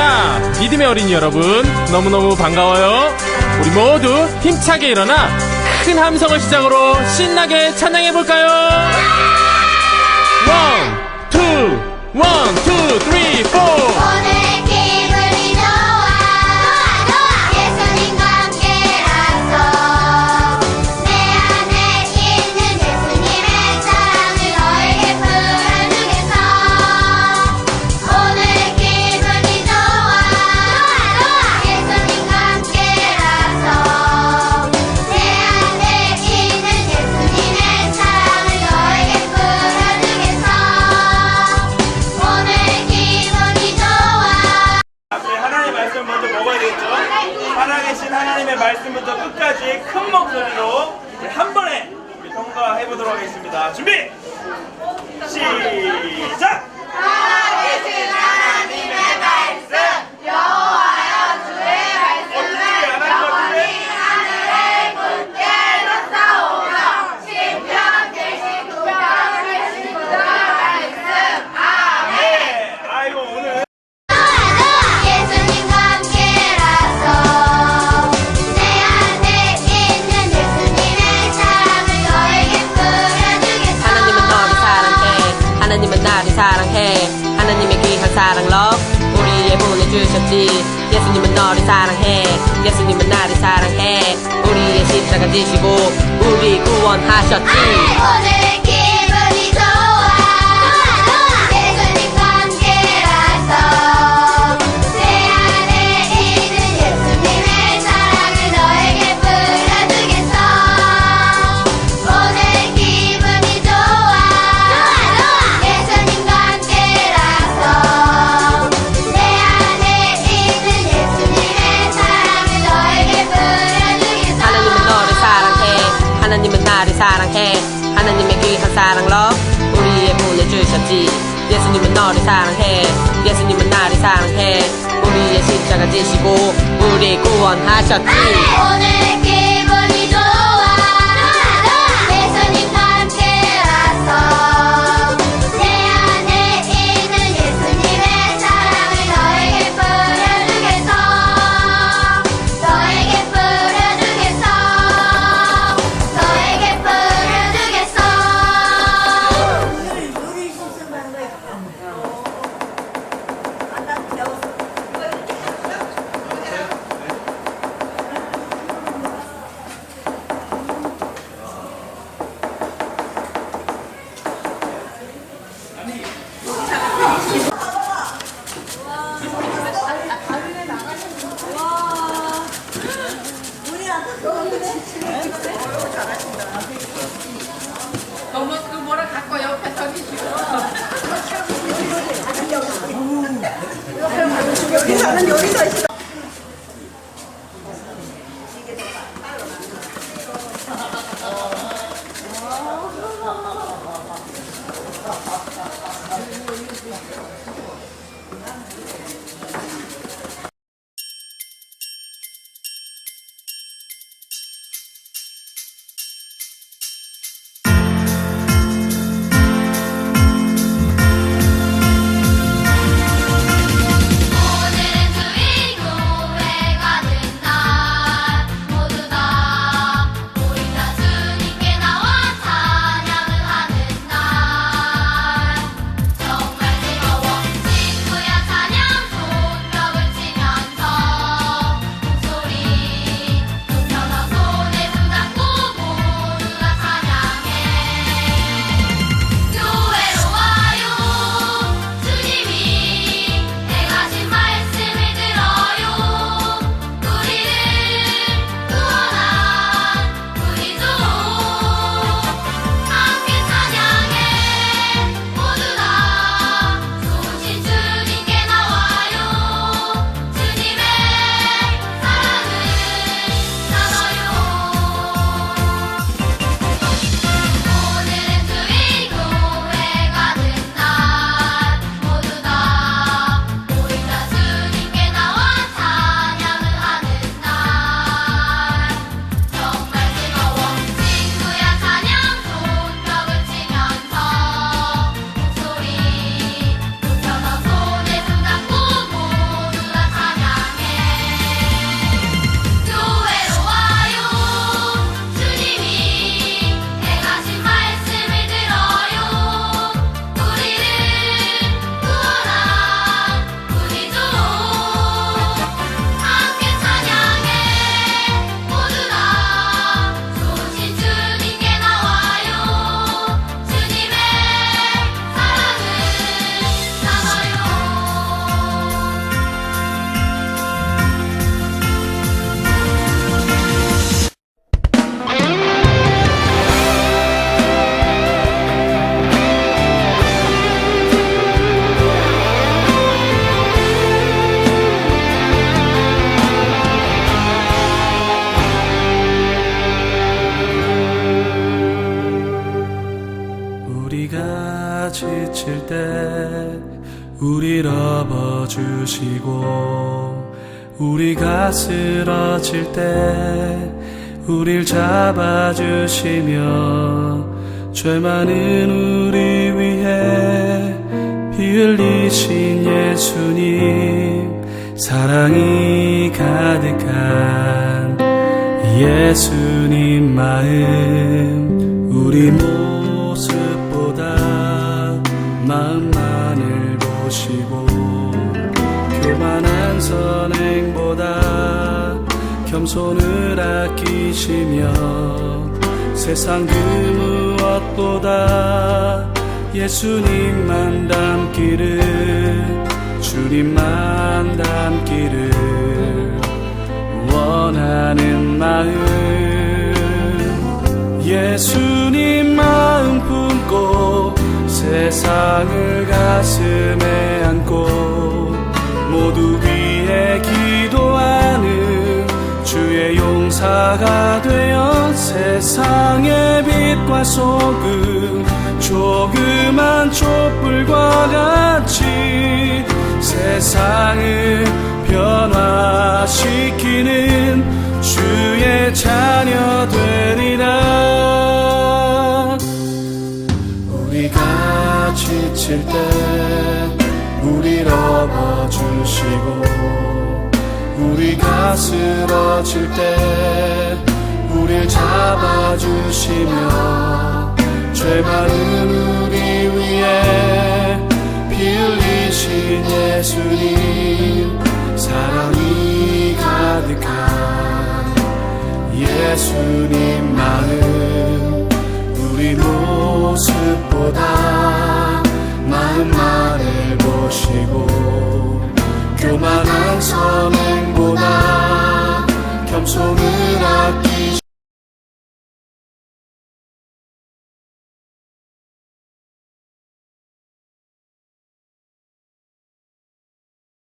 자, 믿음의 어린이 여러분, 너무너무 반가워요. 우리 모두 힘차게 일어나 큰 함성을 시작으로 신나게 찬양해볼까요? 원, 투, 원, 투, 쓰리, 포. 큰 목소리로 한 번에 통과해 보도록 하겠습니다. 준비 시작. 아, 없지 예수님은 너를 사랑해. 예수님은 나를 사랑해. 우리의 십자가 지시고 우리 구원하셨지! 주셨지. 예수님은 너를 사랑해. 예수님은 나를 사랑해. 우리의 십자가 지시고 우리 구원하셨지. 오늘의 길 너무 그 뭐라 갖고 옆에 서 계시고. 여기서는 여기서 있어. 우릴 업어주시고 우리가 쓰러질 때 우릴 잡아주시며 죄 많은 우리 위해 피 흘리신 예수님 사랑이 가득한 예수님 마음 우리 모습 보시고 교만한 선행보다 겸손을 아끼시며 세상 그 무엇보다 예수님만 닮기를 주님만 닮기를 원하는 마음. 예수님 마음 품고 세상을 가슴에 안고 모두 위해 기도하는 주의 용사가 되어 세상의 빛과 소금 조그만 촛불과 같이 세상을 변화시키는 주의 자녀 되리라 지칠 때 우릴 업어 주시고 우리가 쓰러질 때 우릴 잡아 주시며 죄 많은 우리 위해 피 흘리신 예수님 사랑이 가득한 예수님 마음 우리 모습보다 마음만을 보시고 교만한 선행보다 겸손을